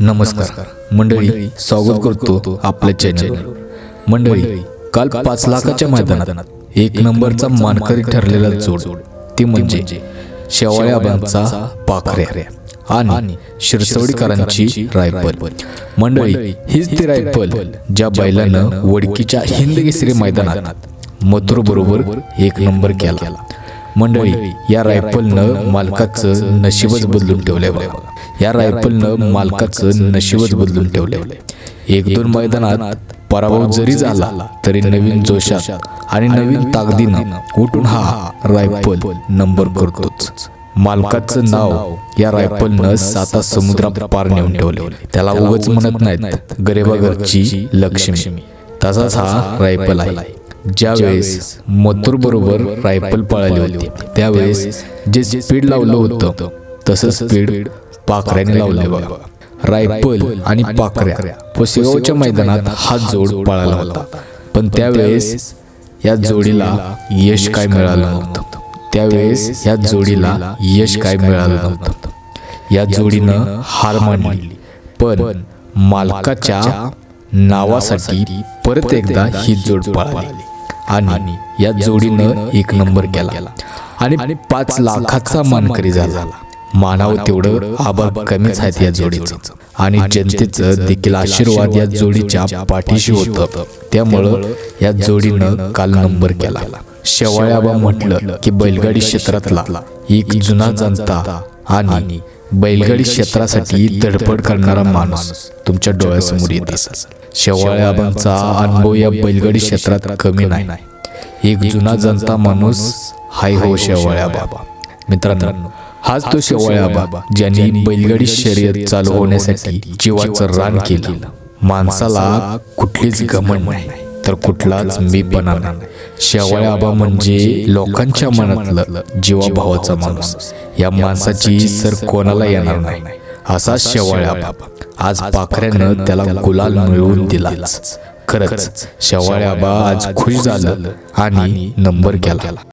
नमस्कार. मंडळी स्वागत करतो आपल्या चॅनलवर मंडळी काल पाच लाखाच्या मैदानात एक नंबरचा मानकरी ठरलेला जोड. ती म्हणजे शेवाळ्याबांचा पाखऱ्या आणि शिरसवडीकरांची रायफल. मंडळी हीच ती रायफल ज्या बैलानं वडकीच्या हिंद केसरी मैदानात मथुर बरोबर एक नंबर केला. मंडळी या रायफलनं मालकाचं नशीबच बदलून ठेवलंय बघा. या रायफलनं मालकाचं नशीबच बदलून ठेवलंय. एक दोन मैदानात पराभव जरी झाला तरी नवीन जोशात आणि नवीन ताकदीनं उठून हा रायफल नंबर करतोच. मालकाचं नाव या रायफलनं साता समुद्रा पार नेऊन ठेवले त्याला उगच म्हणत नाहीत. गरिबाघरची लक्ष्मी. तसाच हा रायफल आहे. ज्यावेळेस मथुर बरोबर रायफल पळाली होती. त्यावेळेस जे स्पीड लावलं होतं तसं स्पीड पाखऱ्याने लावले बघा. रायफल आणि पाखऱ्या. पुसेगावच्या मैदानात हा जोड पळाला होता. पण त्यावेळेस या जोडीला यश काय मिळालं नव्हतं. त्यावेळेस या जोडीला यश काय मिळालं नव्हतं. या जोडीनं हार मांडली. पण मालकाच्या नावासाठी परत एकदा ही जोड पळाली. आणि या जोडीनं एक नंबर केला. आणि पाच लाखाचा मानकरी झाला. मानावं तेवढं आभार कमीच आहेत या जोडीचं. आणि जनतेचं देखील आशीर्वाद या जोडीच्या पाठीशी होतं. त्यामुळं या जोडीनं काल नंबर केला. शेवाळ्याबा म्हटलं की बैलगाडी क्षेत्रातला एक जुना जनता आणि बैलगाडी क्षेत्रासाठी धडपड करणारा माणूस तुमच्या डोळ्यासमोर येत असेल. शेवाळ्याबांचा अनुभव या बैलगाडी क्षेत्रात कमी नाही. एक जुना जनता माणूस हाय हो शेवाळ्या बाबा. मित्रांनो हाच तो शेवाळ्या बाबा ज्यांनी बैलगाडी शर्यत चालू होण्यासाठी जीवाचं रान केलं. माणसाला कुठलीच घमंड नाही. तर कुठलाच मीपणा नाही. शेवाळ्या आबा म्हणजे लोकांच्या मनातलं जीवाभावाचा माणूस. या माणसाची सर कोणाला येणार नाही. असा शेवाळ्या बाबा. आज पाखऱ्यानं त्याला गुलाल मिळवून दिलाच. खरंच शेवाळ्या आबा आज खुश झालं आणि नंबर केला.